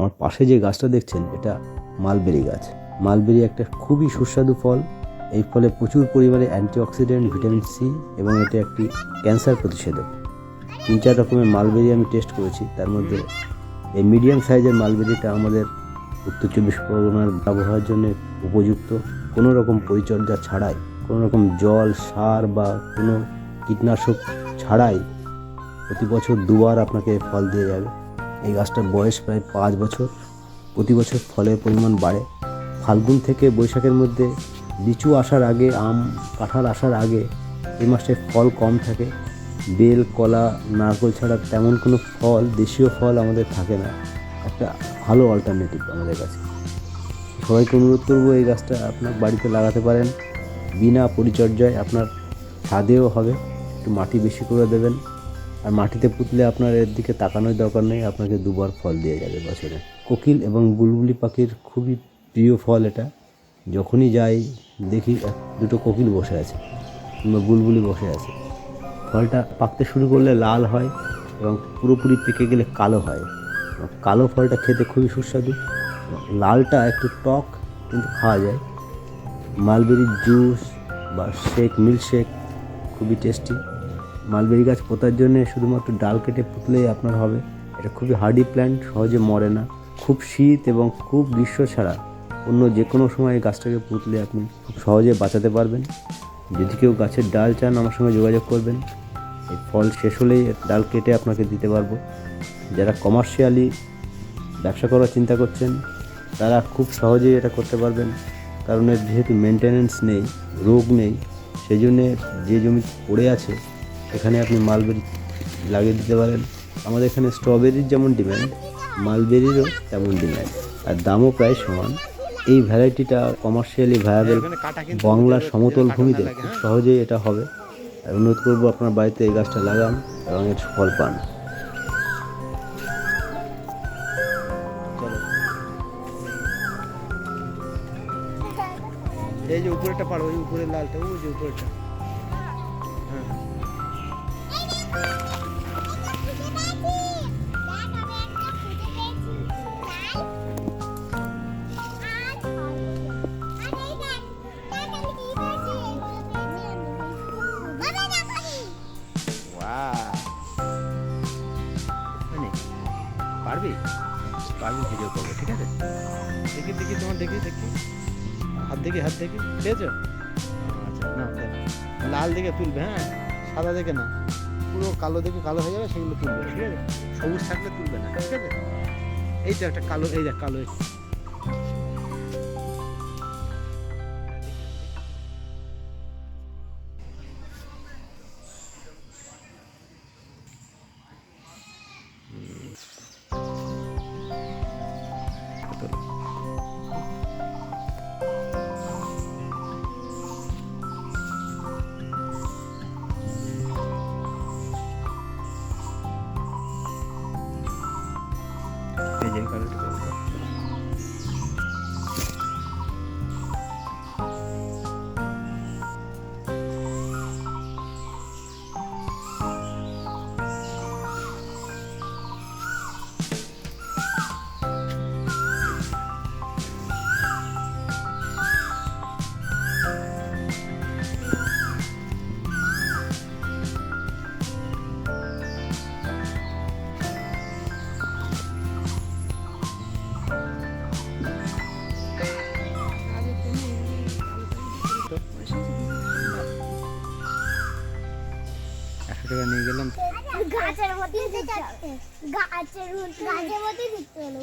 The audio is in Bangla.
আমার পাশে যে গাছটা দেখছেন, এটা মালবেরি গাছ। মালবেরি একটা খুবই সুস্বাদু ফল। এই ফলে প্রচুর পরিমাণে অ্যান্টিঅক্সিডেন্ট, ভিটামিন সি এবং এটা একটি ক্যান্সার প্রতিষেধক। তিন চার রকমের মালবেরি আমি টেস্ট করেছি। তার মধ্যে এই মিডিয়াম সাইজের মালবেরিটা আমাদের উত্তর চব্বিশ পরগনার আবহাওয়ার জন্য উপযুক্ত। কোনো রকম পরিচর্যা ছাড়াই, কোনো রকম জল, সার বা কোনো কীটনাশক ছাড়াই প্রতি বছর দুবার আপনাকে ফল দিয়ে যাবে। এই গাছটার বয়স প্রায় পাঁচ বছর। প্রতি বছর ফলের পরিমাণ বাড়ে। ফাল্গুন থেকে বৈশাখের মধ্যে লিচু আসার আগে, আম কাঁঠাল আসার আগে এই মাসে ফল কম থাকে। বেল, কলা, নারকেল ছাড়া তেমন কোনো ফল, দেশীয় ফল আমাদের থাকে না। একটা ভালো অল্টারনেটিভ আমাদের কাছে। সবাইকে অনুরোধ করব এই গাছটা আপনার বাড়িতে লাগাতে পারেন। বিনা পরিচর্যায় আপনার ছাদেও হবে। একটু মাটি বেশি করে দেবেন। আর মাটিতে পুঁতলে আপনার এর দিকে তাকানোর দরকার নেই, আপনাকে দুবার ফল দিয়ে যাবে বছরে। কোকিল এবং বুলবুলি পাখির খুবই প্রিয় ফল এটা। যখনই যাই, দেখি দুটো কোকিল বসে আছে, কিংবা বুলবুলি বসে আছে। ফলটা পাকতে শুরু করলে লাল হয় এবং পুরোপুরি পেকে গেলে কালো হয়। কালো ফলটা খেতে খুবই সুস্বাদু। লালটা একটু টক, কিন্তু খাওয়া যায়। মালবেরির জুস বা শেক মিল্ক শেক খুবই টেস্টি। মালবেরি গাছ পোতার জন্য শুধুমাত্র ডাল কেটে পুতলেই আপনার হবে। এটা খুবই হার্ডি প্ল্যান্ট সহজে মরে না। খুব শীত এবং খুব গ্রীষ্ম ছাড়া অন্য যে কোনো সময় এই গাছটাকে পুতলে আপনি খুব সহজে বাঁচাতে পারবেন। যদি কেউ গাছের ডাল চান, আমার সঙ্গে যোগাযোগ করবেন। এই ফল শেষ হলেই ডাল কেটে আপনাকে দিতে পারব। যারা কমার্শিয়ালি ব্যবসা করার চিন্তা করছেন, তারা খুব সহজেই এটা করতে পারবেন। কারণ এর যেহেতু মেনটেনেন্স নেই, রোগ নেই সেই জন্যে যে জমি পড়ে আছে সেখানে আপনি মালবেরি লাগিয়ে দিতে পারেন। আমাদের এখানে স্ট্রবেরির যেমন ডিম্যান্ড মালবেরিরও তেমন ডিম্যান্ড আর দামও প্রায় সমান। এই ভ্যারাইটিটা কমার্শিয়ালি ভায়াবেল বাংলার সমতল ভূমিতে খুব সহজেই এটা হবে। আর অনুরোধ করব আপনার বাড়িতে এই গাছটা লাগান এবং এর ফল পান। এই যে উপরেটা পারো ওই উপরের লালটা ওই যে উপরেটা পারবি? পারবি ভিডিও করব, ঠিক আছে? দেখি দেখি, তোমার দেখি দেখি। হাত দেখি হাত দেখি। পেয়েছ? আচ্ছা না লাল দেখে তুলবে হ্যাঁ? সাদা দেখে না। পুরো কালো দেখে কালো হয়ে যাবে, সেগুলো তুলবে, ঠিক আছে? সবুজ থাকলে তুলবে না, ঠিক আছে? এই তো একটা কালো, এই দেখ, কালো এই যে কালোটা তোলো। একশো টাকা নিয়ে গেলাম। গাছের মধ্যে গাছের গাছের মধ্যে দিতে হলো